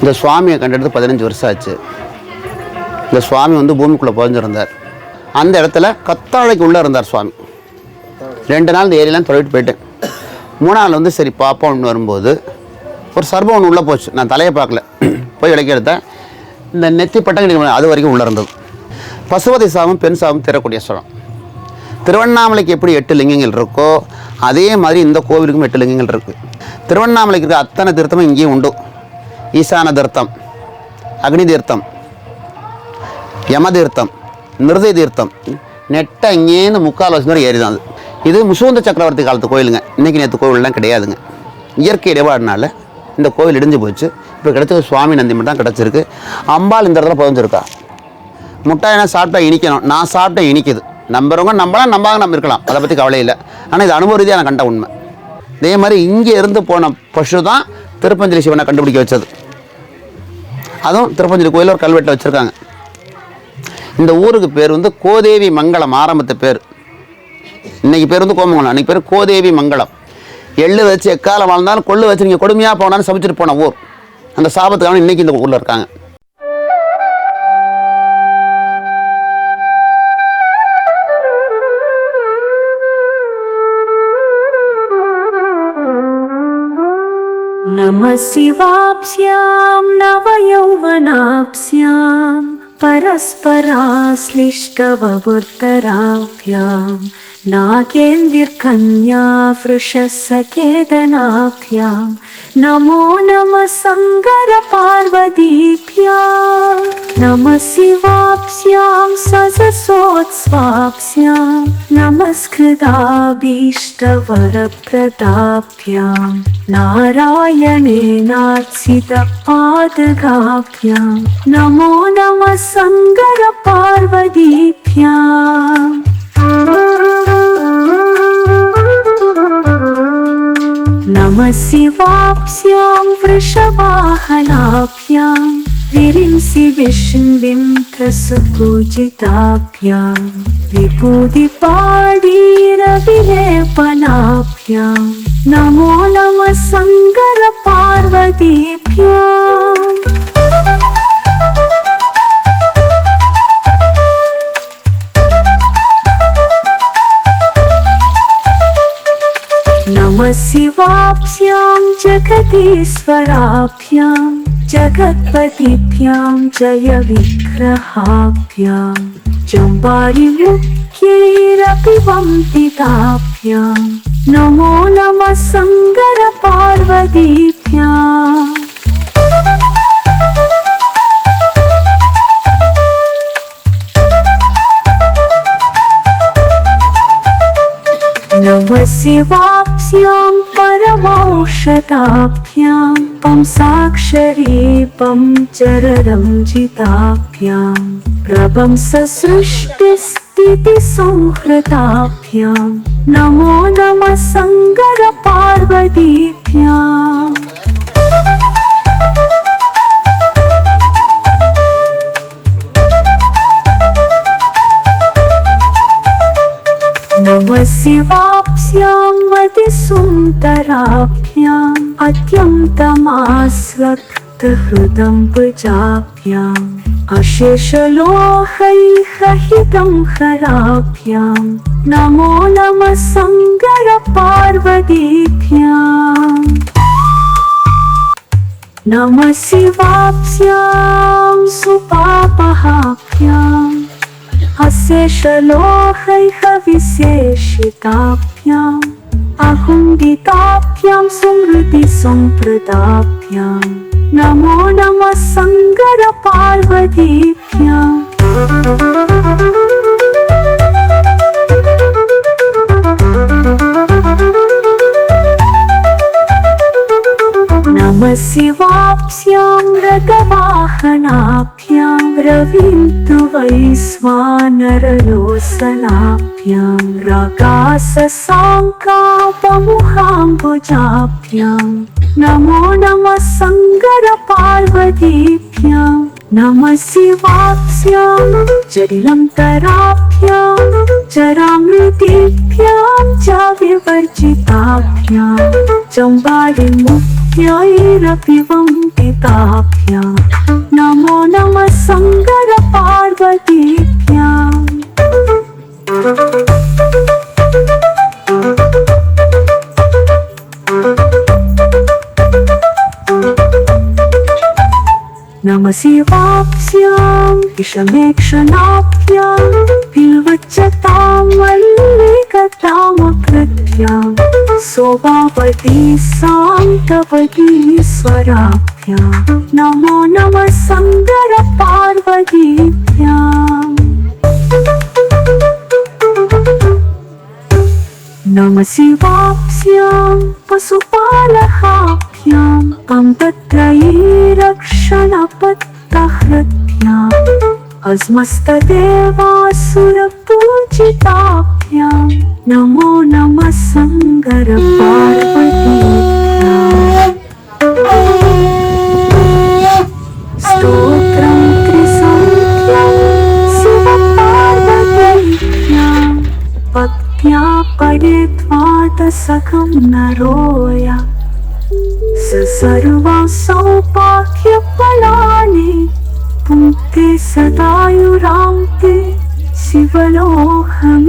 இந்த சுவாமியை கண்டெடுத்து பதினஞ்சு வருஷம் ஆச்சு. இந்த சுவாமி வந்து பூமிக்குள்ளே புதஞ்சிருந்தார். அந்த இடத்துல கத்தாழைக்கு உள்ளே இருந்தார் சுவாமி. ரெண்டு நாள் இந்த ஏரியெல்லாம் தொலைவிட்டு போயிட்டேன். நாள் வந்து சரி பாப்போம்னு வரும்போது ஒரு சர்பம் ஒன்று உள்ளே போச்சு. நான் தலையை பார்க்கல. போய் விளக்கி எடுத்தேன். இந்த நெத்தி பட்டங்க அது வரைக்கும் உள்ளே இருந்தது. பசுபதி சாவும் பெண் சாவும் தரக்கூடிய ஸ்தலம். திருவண்ணாமலைக்கு எப்படி எட்டு லிங்கங்கள் இருக்கோ அதே மாதிரி இந்த கோவிலுக்கும் எட்டு லிங்கங்கள் இருக்குது திருவண்ணாமலைக்கு இருக்க அத்தனை திருத்தமும் இங்கேயும் உண்டு. ஈசான தீர்த்தம் அக்னி தீர்த்தம் யம தீர்த்தம் நிருதய தீர்த்தம் நெட்டை இங்கேருந்து முக்கால் வருஷம் வரை ஏறி தான் அது. இது முசுந்த சக்கரவர்த்தி காலத்து கோயிலுங்க. இன்றைக்கி நேற்று கோவிலெலாம் கிடையாதுங்க. இயற்கை இடைபாடுனால இந்த கோவில் இடிஞ்சு போச்சு. இப்போ கிடைச்சது சுவாமி நந்தி மட்டும் தான் கிடச்சிருக்கு. அம்பாள் இந்த இடத்துல புதஞ்சிருக்கா. முட்டாயினா சாப்பிட்டா இனிக்கணும். நான் சாப்பிட்டா இனிக்குது. நம்புறவங்க நம்பலாம் நம்பாங்க நம்ம இருக்கலாம். அதை பற்றி கவலை இல்லை. ஆனால் இது அனுபவ ரீதியாக நான் கண்ட உண்மை. இதே மாதிரி இங்கே இருந்து போன பசு தான் திருப்பஞ்சலி சிவனை கண்டுபிடிக்க வச்சது. அதுவும் திருப்பஞ்சலி கோயிலில் ஒரு கல்வெட்டை வச்சுருக்காங்க. இந்த ஊருக்கு பேர் வந்து கோதேவி மங்கலம் ஆரம்பத்து பேர். இன்னைக்கு பேர் வந்து கோமங்கலம். அன்றைக்கி பேர் கோதேவி மங்கலம். எள்ளு வச்சு எக்காலம் வாழ்ந்தாலும் கொள்ளு வச்சு நீங்கள் கொடுமையாக போனாலும் சமைச்சிட்டு போன ஊர். அந்த சாபத்துக்கான இன்றைக்கி இந்த ஊரில் இருக்காங்க. नमः शिवाप्स्यां नवयौवनाप्स्यां परस्पराश्लिष्टवृत्तराभ्यां नागेन्द्रकन्या पृषः सखेदनाभ्याम् नमो नमः सङ्गरपार्वतीभ्यां नमः शिवाप्स्यां सजसोत्स्वाप्स्यां नमस्कृताभीष्टवरप्रदाभ्यां नारायणेनार्चितपादगाभ्यां। नमो नमः सङ्गरपार्वतीभ्याम् शिवाप्स्यां वृषवाहनाभ्यां विरिंसि विष्णुविं प्रसपूजिताभ्यां विभूतिपाडीरविलेपनाभ्यां नमो नमः सङ्गरपार्वतीभ्याम् शिवाभ्यां जगदीश्वराभ्यां जगत्पतिभ्यां जय विग्रहाभ्यां चम्बारिमुख्यैरपि वन्दिताभ्यां नमो नमः सङ्गरपार्वतीभ्याम् नमः शिवाप्स्यां परमौषधाभ्यां पं साक्षरीपं चररञ्जिताभ्यां प्रभं ससृष्टिस्थितिसंहृताभ्यां नमो नमः सङ्गरपार्वतीभ्याम् नमः स्यां अतिसुन्दराभ्याम् अत्यन्तमास्वक्त हृदम् पजाभ्याम् अशेषलोहैहहितं हराभ्याम् नमो नमः सङ्गरपार्वतीभ्याम् नमः नम शिवाभ्याम् सुपापहाभ्याम् अस्य शलोहैह विशेषिताभ्याम् अहुङ्गिताभ्यां सुमृति सम्प्रदाभ्यां नमो नमः सङ्गरपार्वतीभ्याम्। नमः शिवाभ्यां रगवाहनाभ्यां रविन्तु वैस्वानरलोसनाभ्यां रगाससाङ्कापमुखाम्भुजाभ्यां नमो नमः सङ्गरपार्वतीभ्यां नमः शिवाभ्यां जलिलं तराभ्यां चरिलंतराभ्यां च विवर्जिताभ्यां चम्बारिमु ैरपि वं नमो नमः सङ्गरपार्वतीभ्या नमसि वाप्स्यां विषमेक्षणाभ्यां पिवचतां मल्लीकतामकृत्यां सोभावदी सान्तवदीश्व नमो नमः नमसि वाप्स्यां पशुपालहाभ्याम् ं पत्रयै रक्षणपतहृत्या अस्मस्तदेवासुरपूजिताभ्यां। नमो नमः सङ्गर पार्वती स्तोत्रं कृसर्वं पत्न्या पडित्वा त सखं नरोय। स सर्वा सौभाग्यफलानि पुङ्क्ते सदायुरां ते शिवलोहमेति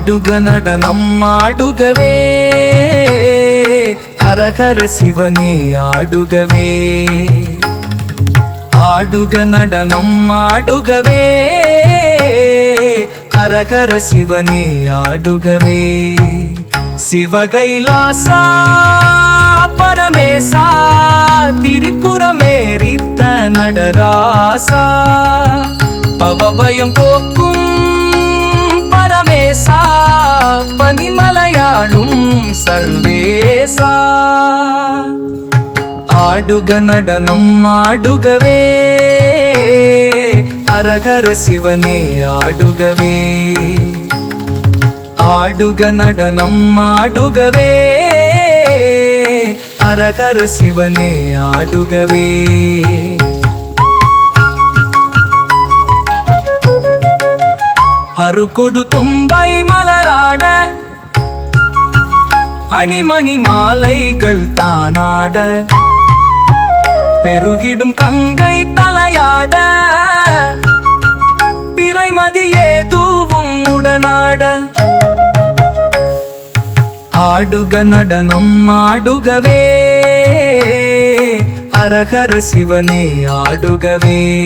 ఆడుగనడనమ్మ ఆడుగవే హరహర శివనే ఆడుగవే ஆடுக நடனம் ஆடுகவே. ஹரஹர சிவனே ஆடுகவே. சிவகைலாசா பரமேசா திரிபுரமேரித்த நடராசா. பவபயம் போக்கும் பரமேசா பனிமலையாளும் சர்வேசா. ஆடுக நடனம் ஆடுகவே. அரகர சிவனே ஆடுகவே. ஆடுக நடனம் ஆடுகவே. அரகர சிவனே ஆடுகவே. அருகொடு தும்பை மலராட. அணிமணி மாலைகள் தானாட. பெருகிடும் கங்கை தலையாட. பிறைமதி ஏதுவும் உடனாட ஆடுக நடனம் ஆடுகவே. அரகர சிவனே ஆடுகவே.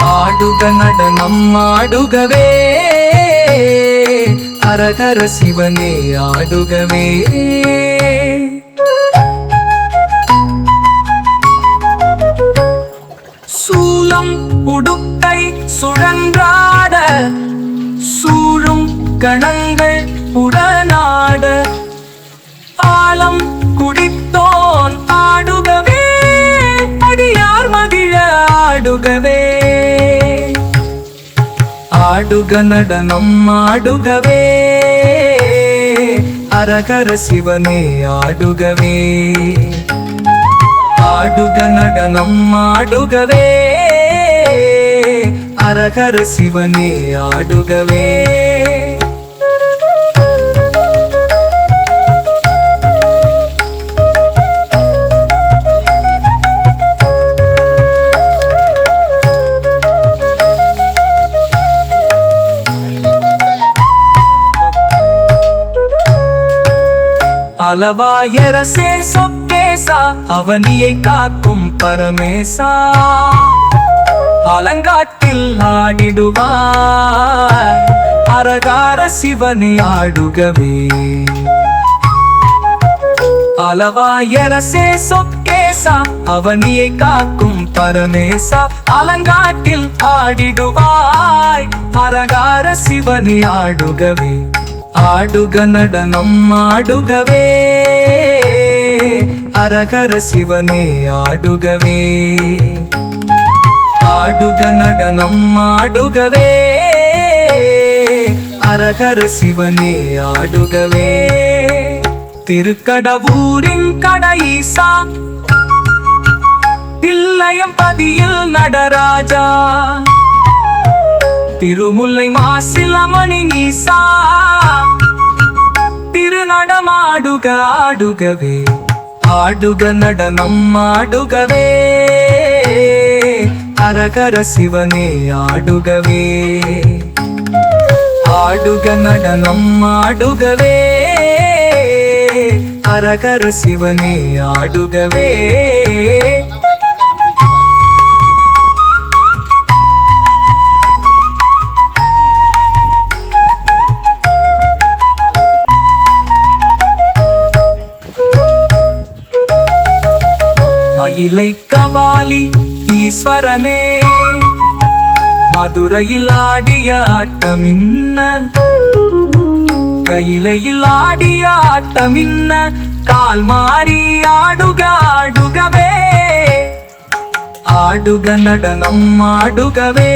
ஆடுக நடனம் ஆடுகவே. அரகர சிவனே ஆடுகவே. சுழன்றாட சூழும் கணங்கள் உடனாட ஆழம் குடித்தோன் ஆடுகவே அடியார் மகிழ ஆடுகவே. ஆடுக நடனம் ஆடுகவே அரகர சிவனே ஆடுகவே. ஆடுக நடனம் ஆடுகவே. ஹரஹர சிவனே ஆடுகவே. அளவாயரசே சொப்பேசா அவனியை காக்கும் பரமேசா. அலங்காட்டில் ஆடிடுவார் அரகார சிவனை ஆடுகவே. அலவாயரசே சொக்கேசா அவனியை காக்கும் பரமேசா அலங்காட்டில் ஆடிடுவாய். அரகார சிவனை ஆடுகவே. ஆடுக நடனம் ஆடுகவே. அரகர சிவனே ஆடுகவே. ஆடுக நடனம் ஆடுகவே. அரகர சிவனே ஆடுகவே. திருக்கடவூரின் கடைசா. தில்லையம் பதியில் நடராஜா. திருமுல்லை மாசிலமணி நீசா. திருநடமாடுக ஆடுகவே. ஆடுக நடனம் ஆடுகவே. அரகர சிவனே ஆடுகவே ஆடுக நடனம் ஆடுகவே அரகர சிவனே ஆடுகவே மயிலை கவாலி ஈஸ்வரனே மதுரையில் ஆடிய ஆட்டமின்ன கையிலையில் ஆடிய ஆட்டமின்ன கால் மாறி ஆடுக ஆடுகவே ஆடுக நடனம் ஆடுகவே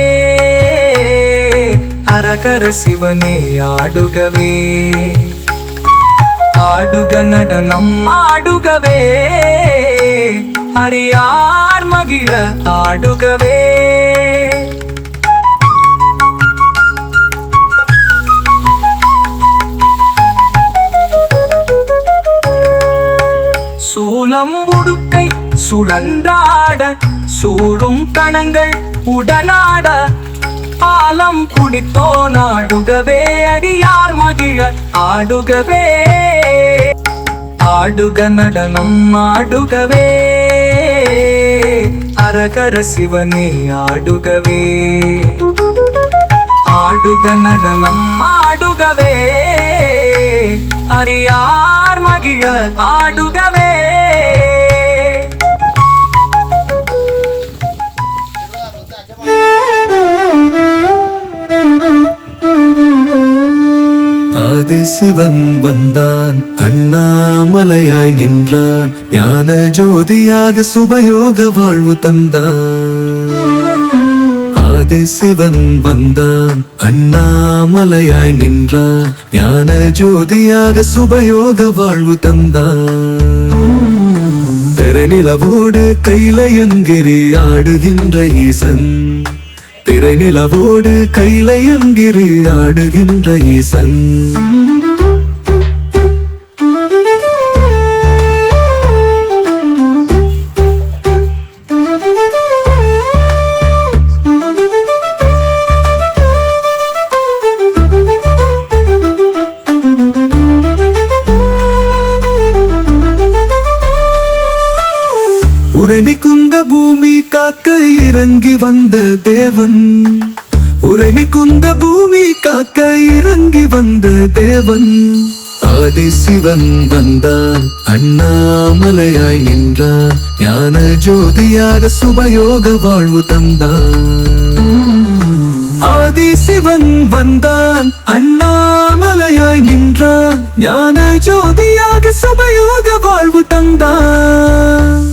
அரகர சிவனே ஆடுகவே ஆடுக நடனம் ஆடுகவே அடியார் மகிழ ஆடுகவே. சூலம் உடுக்கை சுழன்றாட சூடும் கணங்கள் உடனாட. ஆலம் குடித்தோ நாடுகவே அடியார் மகிழ ஆடுகவே. ஆடுக நடனம் ஆடுகவே. அரகர சிவனே ஆடுகவே ஆடுக நடனம் ஆடுகவே அறியார் மகிழ ஆடுகவே ஆதிசிவன் வந்தான். அண்ணாமலையாய் நின்றான். ஞான ஜோதியாக சுபயோக வாழ்வு தந்தான். ஆதிசிவன் வந்தான். அண்ணாமலையாய் நின்றான். ஞான ஜோதியாக சுபயோக வாழ்வு தந்தான். பெருநிலவோடு கையில எங்கிரி ஆடுகின்ற ஈசன். திரை நிலவோடு கையில கைலையங்கிரி ஆடுகின்ற ஈசன். இறங்கி வந்த தேவன் உரணி குந்த பூமி காக்க இறங்கி வந்த தேவன். ஆதி சிவன் வந்தார் அண்ணாமலையாய் நின்றார். ஞான ஜோதியாக சுபயோக வாழ்வு தந்தார் ஆதி சிவன் வந்தான் அண்ணாமலையாய் நின்றான் ஞான ஜோதியாக சுபயோக வாழ்வு தந்தான்.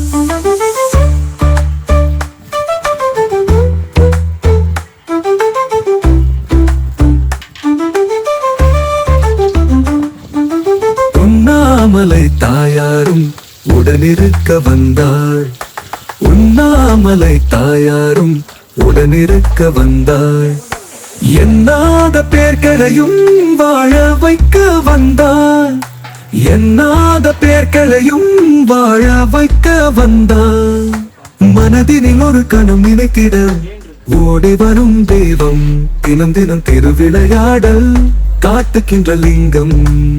தாயாரும் உடனிருக்க வந்தாள். உண்ணாமலை தாயாரும் உடனிருக்க வந்தாள். என்னாத பேர்களையும் வாழ வைக்க வந்தாள். என்னாத பேர்களையும் வாழ வைக்க வந்தாள். மனதினில் ஒரு கணம் நினைத்திட ஓடி வரும் தெய்வம். தினம் தினம் திருவிளையாடல் காட்டுகின்ற லிங்கம்.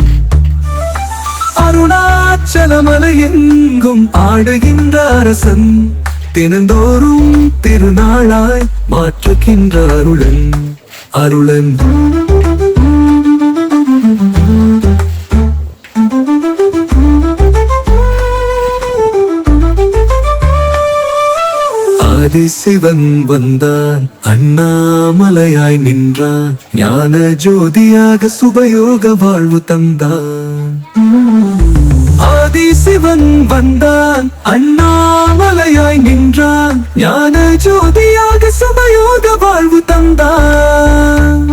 அருணாச்சலமலை எங்கும் ஆடுகின்ற அரசன் தினந்தோறும் திருநாளாய் மாற்றுகின்ற அருளன். அருளன். ஆதிசிவன் வந்தான் அண்ணாமலையாய் நின்றான். ஞான ஜோதியாக சுபயோக வாழ்வு தந்தான். ஆதி சிவன் வந்தான். அண்ணாமலையாய் நின்றான். ஞான ஜோதியாக சுபயோக வாழ்வு தந்தான்.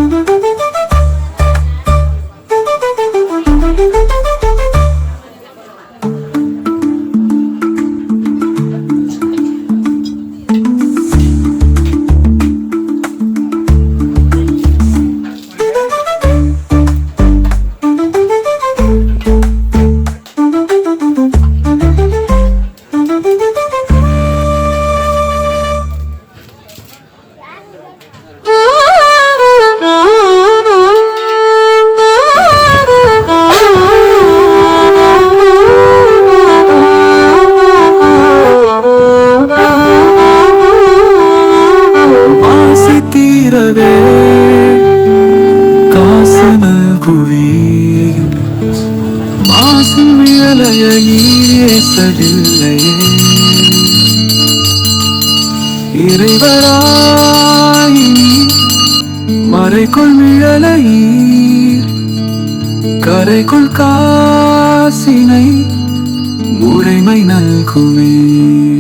ไม่นั้นคงมี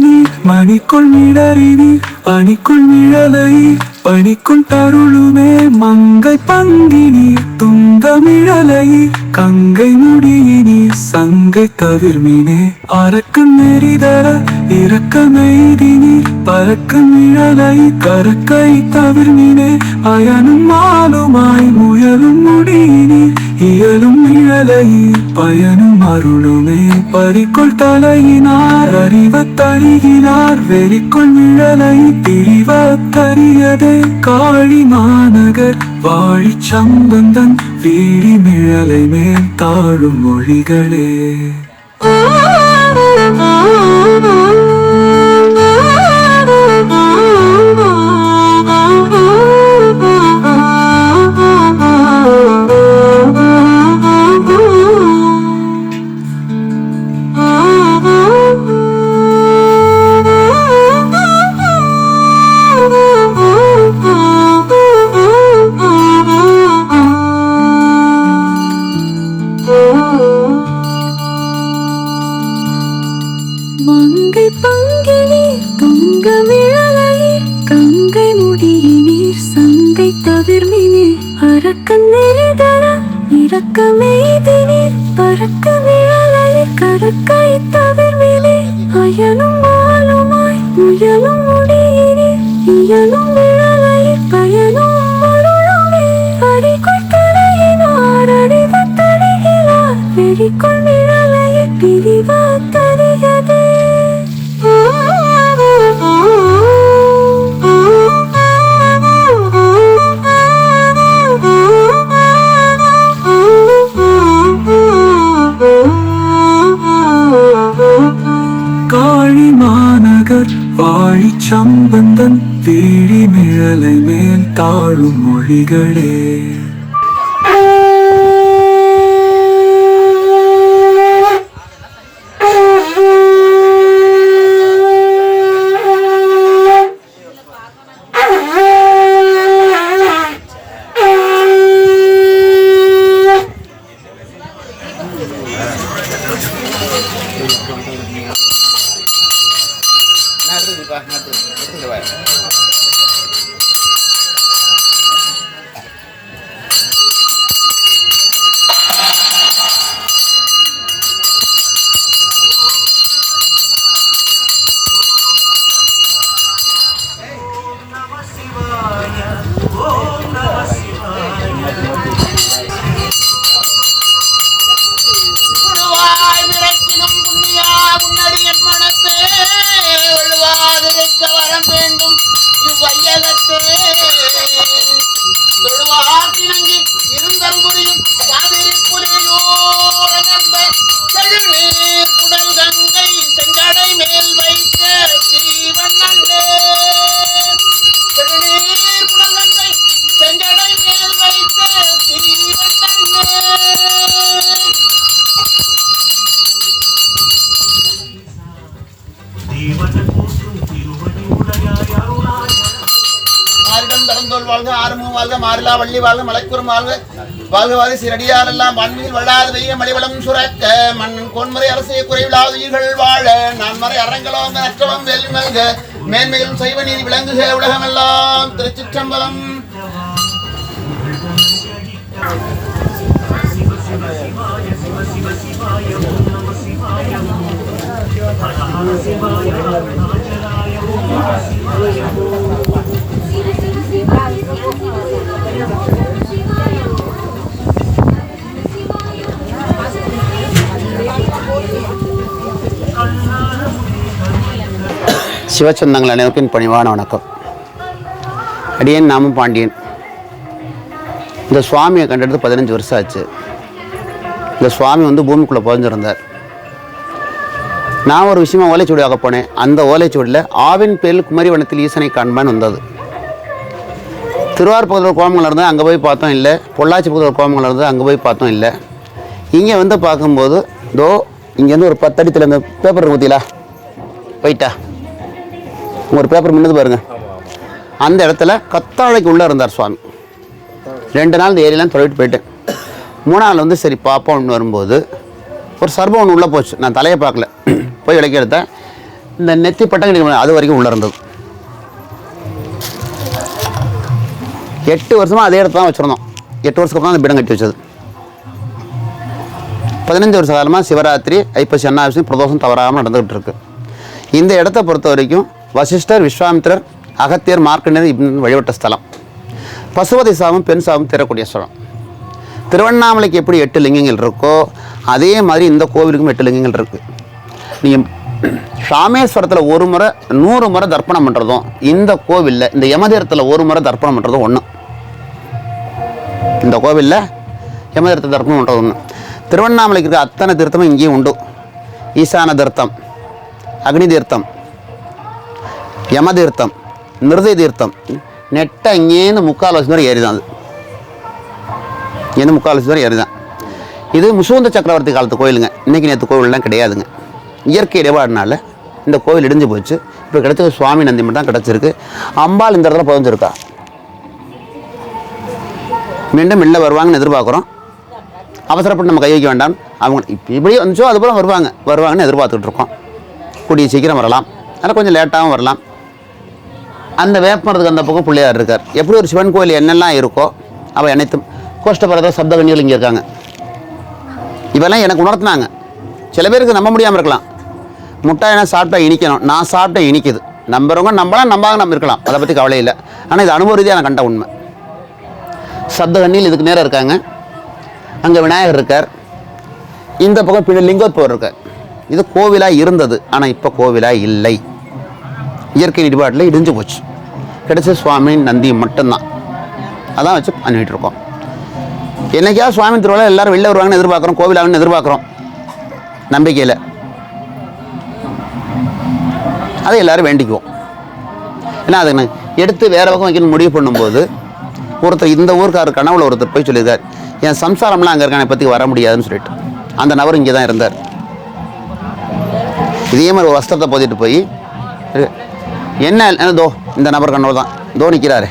சடையினீர் மணிக்குள் மிடறினீர் பணிக்குள் மிழலை பணிக்குள் தருளுமே மங்கை பங்கினி துங்கமிழலை கங்கை முடியினி சங்கை தவிர்மினே. அரக்கு நெறிதர இறக்கமெய்தினி மெய்தினீர் மிழலை கரக்கை தவிர்மினே. அயனும் மாலுமாய் முயலும் முடியினி இயலும் இழலை பயனும் அருளுமே. பறிக்குள் தலையினார் அறிவத் தருகினார் வெறிக்குள் மிழலை திரிவத் காளி மாநகர் வாழி சம்பந்தன் வீழி மிழலை மேல் தாழும் மொழிகளே. சம்பந்தன் தேடி மிழலை மேல் தாழும் மொழிகளே. Yeah. மாறிலா வள்ளி வாழ்க மலைக்குறும் வாழ்க வாழ்கவாதி சிறடியாரெல்லாம் வான்மீல் வள்ளாது வெய்ய மடிவளம் சுரக்க மண் கோன்முறை அரசே குறைவிலாத உயிர்கள் வாழ நான் மறை அரங்கலோங்க நற்றவம் வேல்வி மல்க மேன்மையிலும் சைவ நீதி விளங்குக உலகமெல்லாம். திருச்சிற்றம்பலம். சிவச்சந்தங்கள் அனைவருக்கும் பணிவான வணக்கம். அடியன் நாம பாண்டியன். இந்த சுவாமியை கண்டெடுத்து பதினஞ்சு வருஷம் ஆச்சு. இந்த சுவாமி வந்து பூமிக்குள்ளே புதஞ்சிருந்தார். நான் ஒரு விஷயமா ஓலைச்சுவடி ஆக போனேன். அந்த ஓலைச்சுவடியில் ஆவின் பேரில் குமரிவனத்தில் ஈசனை காண்பான்னு வந்தது. திருவாரூர் பக்கத்தில் கோமங்கள் இருந்தால் அங்கே போய் பார்த்தோம் இல்லை. பொள்ளாச்சி பக்கத்தில் கோமங்கள் இருந்தால் அங்கே போய் பார்த்தோம் இல்லை. இங்கே வந்து பார்க்கும்போது தோ இங்கேருந்து ஒரு பத்தடித்தில் இந்த பேப்பர் ஊற்றிலா போயிட்டா. ஒரு பேப்பர் முன்னது பாருங்கள் அந்த இடத்துல கத்தாழைக்கு உள்ளே இருந்தார் சுவாமி. ரெண்டு நாள் இந்த ஏரியெல்லாம் தொலைவிட்டு போயிட்டேன் நாள் வந்து சரி பார்ப்போம்னு வரும்போது ஒரு சர்பம் ஒன்று உள்ளே போச்சு. நான் தலையை பார்க்கல. போய் விளக்கி எடுத்தேன். இந்த நெத்தி பட்டங்கடி அது வரைக்கும் உள்ளே இருந்தது. எட்டு வருஷமாக அதே இடத்துல தான் வச்சுருந்தோம். எட்டு வருஷத்துக்கு அப்புறம் அந்த பிடம் கட்டி வச்சது. பதினஞ்சு வருஷ காலமாக சிவராத்திரி ஐப்பசி அன்னாவசியம் பிரதோஷம் தவறாமல் நடந்துகிட்டு இருக்கு. இந்த இடத்த பொறுத்த வரைக்கும் வசிஷ்டர் விஸ்வாமித்திரர் அகத்தியர் மார்க்கண்டர் இப்படின்னு வழிபட்ட ஸ்தலம். பசுபதி சாபம் பெண் சாபம் தரக்கூடிய ஸ்தலம். திருவண்ணாமலைக்கு எப்படி எட்டு லிங்கங்கள் இருக்கோ அதே மாதிரி இந்த கோவிலுக்கும் எட்டு லிங்கங்கள் இருக்குது நீங்கள் ராமேஸ்வரத்தில் ஒரு முறை நூறு முறை தர்ப்பணம் பண்ணுறதும் இந்த கோவிலில் இந்த யமதீரத்தில் ஒரு முறை தர்ப்பணம் பண்ணுறதும் ஒன்று இந்த கோவிலில் யமதீர்த்த தர்ப்பம் பண்ணுறது ஒன்று திருவண்ணாமலைக்கு இருக்க அத்தனை தீர்த்தமும் இங்கேயும் உண்டு. ஈசான தீர்த்தம் அக்னி தீர்த்தம் யம தீர்த்தம் நிருதய தீர்த்தம். நெட்டை இங்கேருந்து முக்கால் வருஷம் வரை ஏறி தான் அது. இங்கேருந்து முக்கால் வருஷம் வரை ஏறி தான் இது முசுந்த சக்கரவர்த்தி காலத்து கோயிலுங்க. இன்றைக்கி நேற்று கோவிலெலாம் கிடையாதுங்க. இயற்கை இடைபாடுனால இந்த கோவில் இடிஞ்சு போச்சு. இப்போ கிடைச்சது சுவாமி நந்தி மட்டும் தான் கிடச்சிருக்கு. அம்பாள் இந்த இடத்துல புதஞ்சிருக்கா. மீண்டும் வெளில வருவாங்கன்னு எதிர்பார்க்குறோம். அவசரப்பட்டு நம்ம கை வைக்க வேண்டாம். அவங்க இப்போ இப்படி வந்துச்சோ அதுபோல் வருவாங்க. வருவாங்கன்னு எதிர்பார்த்துட்டு இருக்கோம். கூடிய சீக்கிரம் வரலாம். அதனால் கொஞ்சம் லேட்டாகவும் வரலாம். அந்த வேப்பமரத்துக்கு அந்த பக்கம் பிள்ளையார் இருக்கார். எப்படி ஒரு சிவன் கோயில் என்னெல்லாம் இருக்கோ அவள் அனைத்தும் கோஷ்டபரத சப்த கண்ணிகள் இங்கே இருக்காங்க. இவெல்லாம் எனக்கு உணர்த்தினாங்க. சில பேருக்கு நம்ப முடியாமல் இருக்கலாம். முட்டாய் என்ன சாப்பிட்டா இனிக்கணும். நான் சாப்பிட்டா இனிக்குது. நம்புறவங்க நம்பலாம் நம்பாக நம்ம இருக்கலாம் அதை பற்றி கவலை இல்லை. ஆனால் இது அனுபவ ரீதியாக நான் கண்ட உண்மை. சப்தகண்ணியில் இதுக்கு நேராக இருக்காங்க. அங்கே விநாயகர் இருக்கார். இந்த பக்கம் பின்ன லிங்கோத்பவர் இருக்கார். இது கோவிலாக இருந்தது ஆனால் இப்போ கோவிலாக இல்லை. இயற்கை இடிபாட்டில் இடிஞ்சு போச்சு. கிடைச்ச சுவாமி நந்தி மட்டும்தான். அதான் வச்சு பண்ணிகிட்டு இருக்கோம். என்னைக்காவது சுவாமி திருவிழா எல்லாரும் வெளில வருவாங்கன்னு எதிர்பார்க்குறோம் கோவிலாகனு எதிர்பார்க்குறோம். நம்பிக்கையில். அதை எல்லோரும் வேண்டிக்குவோம். ஏன்னா அதுக்கு எடுத்து வேறு பக்கம் வைக்கணும்னு முடிவு பண்ணும்போது ஒருத்தர் இந்த ஊருக்கார் கனவுல ஒருத்தர் போய் சொல்லியிருக்கார் என் சம்சாரம்லாம் அங்கே இருக்கான பற்றி வர முடியாதுன்னு சொல்லிட்டு. அந்த நபர் இங்கே தான் இருந்தார். இதே மாதிரி ஒரு வஸ்திரத்தை போத்திட்டு போய் என்ன என்ன தோ இந்த நபர் கண்ணவர் தான். தோ நிற்கிறாரு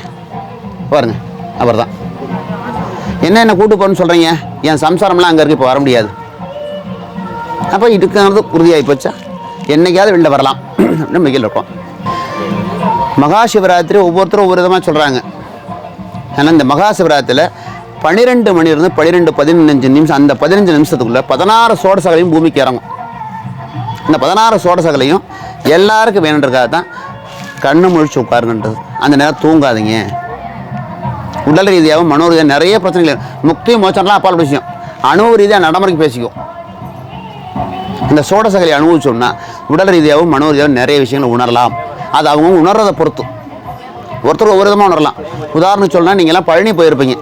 பாருங்க அவர் தான். என்ன என்ன கூட்டு போகணும்னு சொல்கிறீங்க என் சம்சாரம்லாம் அங்கே இருக்கு இப்போ வர முடியாது. அப்போ இதுக்கானது உறுதியாகி போச்சா? என்னைக்காவது வெளில வரலாம். மிகில் இருக்கும். மகா சிவராத்திரி ஒவ்வொருத்தரும் ஒவ்வொரு விதமாக சொல்கிறாங்க ஆனால் இந்த மகா சிவராத்திரியில் பன்னிரெண்டு மணிலிருந்து பன்னிரெண்டு பதினஞ்சு நிமிஷம் அந்த பதினஞ்சு நிமிஷத்துக்குள்ளே பதினாறு சோடசகலையும் பூமிக்கு இறங்கும். இந்த பதினாறு சோடசகலையும் எல்லாருக்கும் வேணுன்றக்காக தான் கண்ணு முழிச்சு உட்காருங்கன்றது. அந்த நேரம் தூங்காதீங்க. உடல் ரீதியாகவும் மனோ ரீதியாக நிறைய பிரச்சனைகள் முக்தி மோச்சம்லாம் அப்பால் விஷயம். அணுவு ரீதியாக நடைமுறைக்கு பேசிக்கும் இந்த சோடசகலை அனுபவிச்சோம்னா உடல் ரீதியாகவும் மனோ ரீதியாகவும் நிறைய விஷயங்களை உணரலாம். அது அவங்க உணர்றதை பொறுத்து. ஒருத்தர் ஒவ்வொரு விதமாக உணரலாம். உதாரணம் சொன்னால் நீங்கள்லாம் பழனி போயிருப்பீங்க.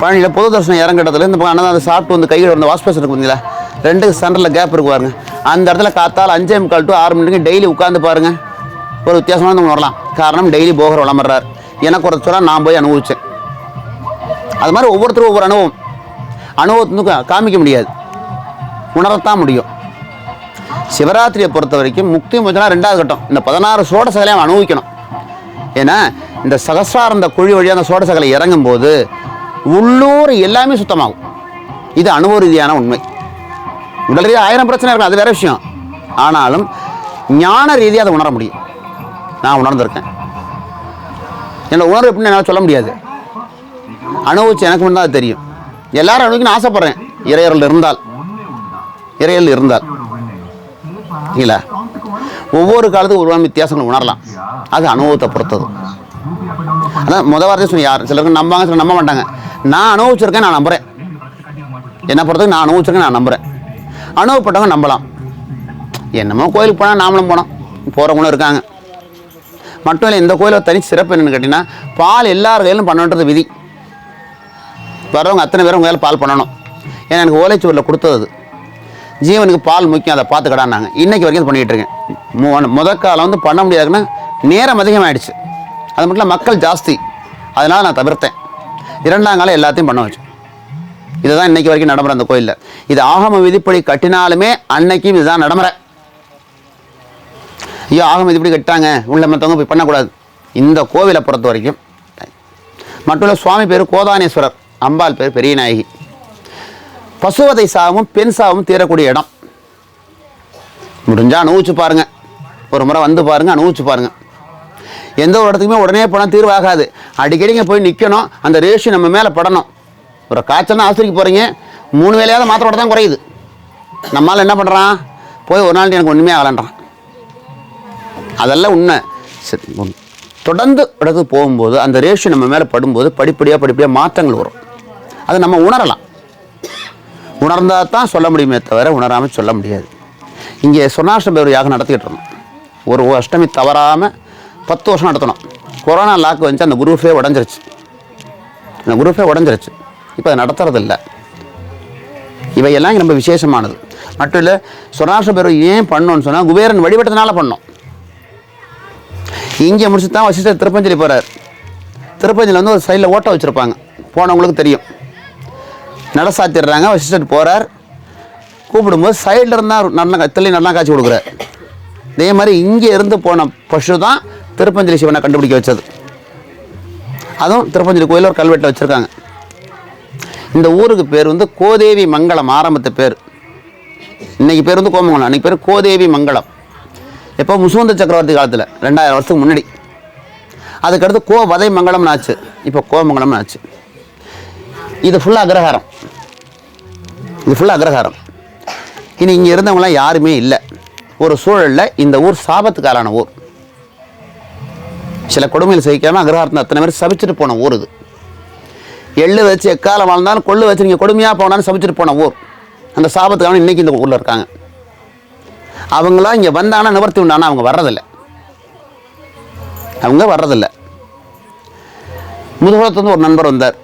பழனியில் பொது தரிசனம் இறங்கிட்டதுல இந்த பக்கம் அந்த சாப்பிட்டு வந்து கையில் வந்து வாஷ் பேசன் இருக்குங்களா ரெண்டு சென்டரில் கேப் இருக்கு பாருங்க. அந்த இடத்துல காத்தால் அஞ்சே முக்கால் டு ஆறு மணிக்கு டெய்லி உட்காந்து பாருங்க. ஒரு வித்தியாசமான உணரலாம். காரணம் டெய்லி போகிற விளம்பறார் எனக்கு ஒரு சொல்ல நான் போய் அனுபவித்தேன் அது மாதிரி ஒவ்வொருத்தரும் ஒவ்வொரு அனுபவம். அனுபவத்தை காமிக்க முடியாது. உணரத்தான் முடியும். சிவராத்திரியை பொறுத்த வரைக்கும் முக்தி மோச்சனா ரெண்டாவது கட்டம். இந்த பதினாறு சோட சகலையும் அனுபவிக்கணும். ஏன்னா இந்த சகசிரார்ந்த குழி வழியாக அந்த சோடசகலை இறங்கும்போது உள்ளூர் எல்லாமே சுத்தமாகும். இது அனுபவ ரீதியான உண்மை. உடல் ரீதியாக ஆயிரம் பிரச்சனை இருக்கும் அது வேற விஷயம். ஆனாலும் ஞான ரீதியாக அதை உணர முடியும். நான் உணர்ந்திருக்கேன். என்னோடய உணர்வு எப்படின்னு என்னால் சொல்ல முடியாது. அனுபவிச்சு எனக்கு மட்டும் தான் தெரியும். எல்லாரும் அனுபவிக்கணும்னு ஆசைப்பட்றேன். இறையர்கள் இருந்தால். இறையல் இருந்தால். இல்லை. ஒவ்வொரு காலத்துக்கும் ஒரு வித்தியாசங்கள் உணரலாம். அது அனுபவத்தை பொறுத்தது. அதான் முத வாரத்தை சொல்லி யார்? சிலருக்கு நம்பாங்க சிலர் நம்ப மாட்டாங்க. நான் அனுபவிச்சிருக்கேன் நான் நம்புகிறேன் என்னை பொறுத்தவரைக்கும் நான் அனுபவிச்சிருக்கேன் நான் நம்புகிறேன் அனுபவப்பட்டவங்க நம்பலாம். என்னமோ கோயிலுக்கு போனால் நாமளும் போனோம். போகிறவங்களும் இருக்காங்க. மட்டும் இல்லை இந்த கோயிலில் தனி சிறப்பு என்னன்னு கேட்டிங்கன்னா பால் எல்லார் கையிலும் பண்ணணுன்றது விதி. வரவங்க அத்தனை பேரும் உங்கள் பால் பண்ணணும். ஏன்னா எனக்கு ஓலைச்சுவரில் கொடுத்தது அது. ஜீவனுக்கு பால் முக்கியம் அதை பார்த்துக்கடான்னாங்க. இன்னைக்கு வரைக்கும் பண்ணிகிட்டு இருக்கேன். மு- முத காலம் வந்து பண்ண முடியாதுன்னா நேரம் அதிகமாகிடுச்சு அது மட்டும் மக்கள் ஜாஸ்தி. அதனால் நான் தவிர்த்தேன். இரண்டாம் காலம் எல்லாத்தையும் பண்ண வச்சேன். இதுதான் இன்னைக்கு வரைக்கும் நடைமுறை அந்த கோயிலில். இது ஆகம விதிப்படி கட்டினாலுமே அன்னைக்கும் இதுதான் நடைமுறை. ஐயோ ஆகம விதிப்படி கட்டாங்க உள்ள மற்றவங்க போய் பண்ணக்கூடாது. இந்த கோவிலை பொறுத்த வரைக்கும். மட்டும் சுவாமி பேர் கோதானேஸ்வரர். அம்பாள் பேர் பெரிய நாயகி. பசுவதை சாவும் பெண் சாவும் தீரக்கூடிய இடம். முடிஞ்சால் அனுபவிச்சு பாருங்கள் ஒரு முறை வந்து பாருங்க அனுபவிச்சு பாருங்கள் எந்த ஒரு இடத்துக்குமே உடனே போனால் தீர்வாகாது. அடிக்கடிங்க போய் நிற்கணும் அந்த ரேஷியோ நம்ம மேலே படணும். ஒரு காய்ச்சல்னா ஆஸ்பத்திரிக்கு போகிறீங்க மூணு வேலையாவது மாத்திரை தான் குறையுது. நம்மளால் என்ன பண்ணுறான் போய் ஒரு நாள் எனக்கு ஒன்றுமே ஆகலன்றான். அதெல்லாம் உண்மை. சரி தொடர்ந்து இடத்துக்கு போகும்போது அந்த ரேஷியோ நம்ம மேலே படும்போது படிப்படியாக படிப்படியாக மாற்றங்கள் வரும். அதை நம்ம உணரலாம். உணர்ந்தால் தான் சொல்ல முடியுமே தவிர உணராமல் சொல்ல முடியாது. இங்கே சொன்னாஷ்டம் பேர் யாகம் நடத்திக்கிட்டு இருந்தோம். ஒரு அஷ்டமி தவறாமல் பத்து வருஷம் நடத்தணும் கொரோனா லாக் வந்துச்சு அந்த குரூப்பே உடஞ்சிருச்சு. அந்த குரூப்பே உடஞ்சிருச்சு. இப்போ அதை நடத்துறது இல்லை இவையெல்லாம் ரொம்ப விசேஷமானது. மட்டும் இல்லை சொர்ணாஷ்ட பேர் ஏன் பண்ணோன்னு சொன்னால் குபேரன் வழிபட்டதுனால பண்ணோம். இங்கே முடிச்சு தான் வசிஷ்டர் திருப்பஞ்சலி போகிறார் திருப்பஞ்சியில் வந்து ஒரு சைடில் ஓட்டம் வச்சுருப்பாங்க. போனவங்களுக்கு தெரியும். நட சாத்திடுறாங்க. வசிஷ்டர் போகிறார் கூப்பிடும்போது சைடில் இருந்தால் நல்லா தள்ளி நல்லா காய்ச்சி கொடுக்குறார். இதே மாதிரி இங்கே இருந்து போன பசு தான் திருப்பஞ்சலி சிவனை கண்டுபிடிக்க வச்சது. அதுவும் திருப்பஞ்சலி கோயிலில் ஒரு கல்வெட்டில் வச்சுருக்காங்க. இந்த ஊருக்கு பேர் வந்து கோதேவி மங்கலம் ஆரம்பத்து பேர். இன்னைக்கு பேர் வந்து கோமங்கலம். அன்றைக்கி பேர் கோதேவி மங்கலம். எப்போ? முசுவந்த சக்கரவர்த்தி காலத்தில் ரெண்டாயிரம் வருஷத்துக்கு முன்னாடி. அதுக்கடுத்து கோ வதை மங்கலம்னு ஆச்சு. இப்போ கோமங்கலம்னு ஆச்சு. இது ஃபுல்லாக அக்ரஹாரம். இது ஃபுல்லாக அக்ரஹாரம். இனி இங்கே இருந்தவங்களாம் யாருமே இல்லை. ஒரு சூழலில் இந்த ஊர் சாபத்துக்காலான ஊர். சில கொடுமைகள் சகிக்காமல் அக்ரஹாரத்தில் அத்தனை பேர் சபிச்சுட்டு போன ஊர் இது. எள்ளு வச்சு எக்காலம் வாழ்ந்தாலும் கொள்ளு வச்சு நீங்கள் கொடுமையாக போனாலும் சபிச்சுட்டு போன ஊர். அந்த சாபத்துக்கான இன்னைக்கு இந்த ஊரில் இருக்காங்க. அவங்களாம் இங்கே வந்தாங்கன்னா நிவர்த்தி உண்டானா அவங்க வர்றதில்லை. அவங்க வர்றதில்லை. முதுகுளத்துலேருந்து ஒரு நண்பர் வந்தார்.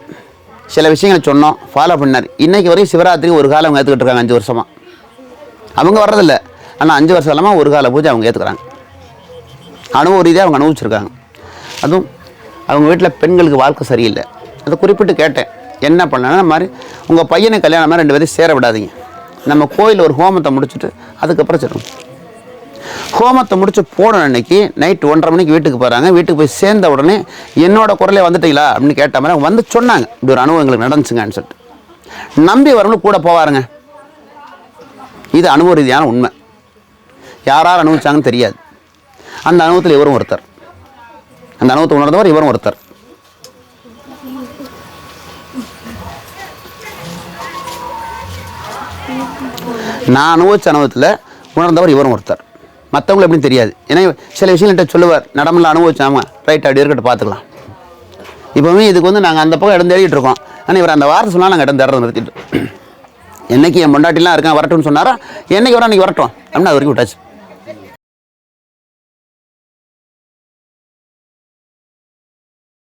சில விஷயங்களை சொன்னோம் ஃபாலோ பண்ணார். இன்றைக்கி வரையும் சிவராத்திரி ஒரு காலம் அவங்க ஏற்றுக்கிட்டு இருக்காங்க அஞ்சு வருஷமாக அவங்க வர்றதில்ல. ஆனால் அஞ்சு வருஷம் இல்லாமல் ஒரு கால பூஜை அவங்க ஏற்றுக்கிறாங்க அனுபவ ரீதியாக அவங்க அனுபவிச்சிருக்காங்க. அதுவும் அவங்க வீட்டில் பெண்களுக்கு வாழ்க்கை சரியில்லை. அதை குறிப்பிட்டு கேட்டேன். என்ன பண்ணலன்னா மாதிரி உங்கள் பையனுக்கு கல்யாணம் மாதிரி ரெண்டு பேரும் சேர விடாதீங்க. நம்ம கோயிலில் ஒரு ஹோமத்தை முடிச்சுட்டு அதுக்கப்புறம் சேரும் ஹோமத்தை முடிச்சு போன அன்னைக்கு. நைட் ஒன்றரை மணிக்கு வீட்டுக்கு போகிறாங்க வீட்டுக்கு போய் சேர்ந்த உடனே என்னோட குரலே வந்துட்டீங்களா? அப்படின்னு கேட்ட மாதிரி அவங்க வந்து சொன்னாங்க. இப்படி ஒரு அனுபவம் எங்களுக்கு நடந்துச்சுங்கன்னு சொல்லிட்டு. நம்பி வரவங்களும் கூட போவாருங்க. இது அனுபவ ரீதியான உண்மை. யார் யார் அனுபவிச்சாங்கன்னு தெரியாது. அந்த அனுபவத்தில் இவரும் ஒருத்தர். அந்த அனுபவத்தை உணர்ந்தவர் இவரும் ஒருத்தர். நான் அனுபவிச்ச அனுபவத்தில் உணர்ந்தவர் இவரும் ஒருத்தர். மற்றவங்களுக்கு எப்படின்னு தெரியாது. ஏன்னா சில விஷயங்கள்ட்ட சொல்லுவார் நடமில்ல அனுபவிச்சாம ரைட் அப்படி இருக்கட்டும் பார்த்துக்கலாம். இப்போவுமே இதுக்கு வந்து நாங்கள் அந்த பக்கம் இடம் தேடிட்டு இருக்கோம். ஆனால் இவர் அந்த வாரத்தை சொன்னால் நாங்கள் இடம் தேடுறது நிறுத்திட்டு என்னைக்கு என் பொண்டாட்டிலாம் இருக்கான் வரட்டும்னு சொன்னாரா? என்னைக்கு வர அன்றைக்கி வரட்டும். அப்படின்னு அது வரைக்கும் விட்டாச்சு.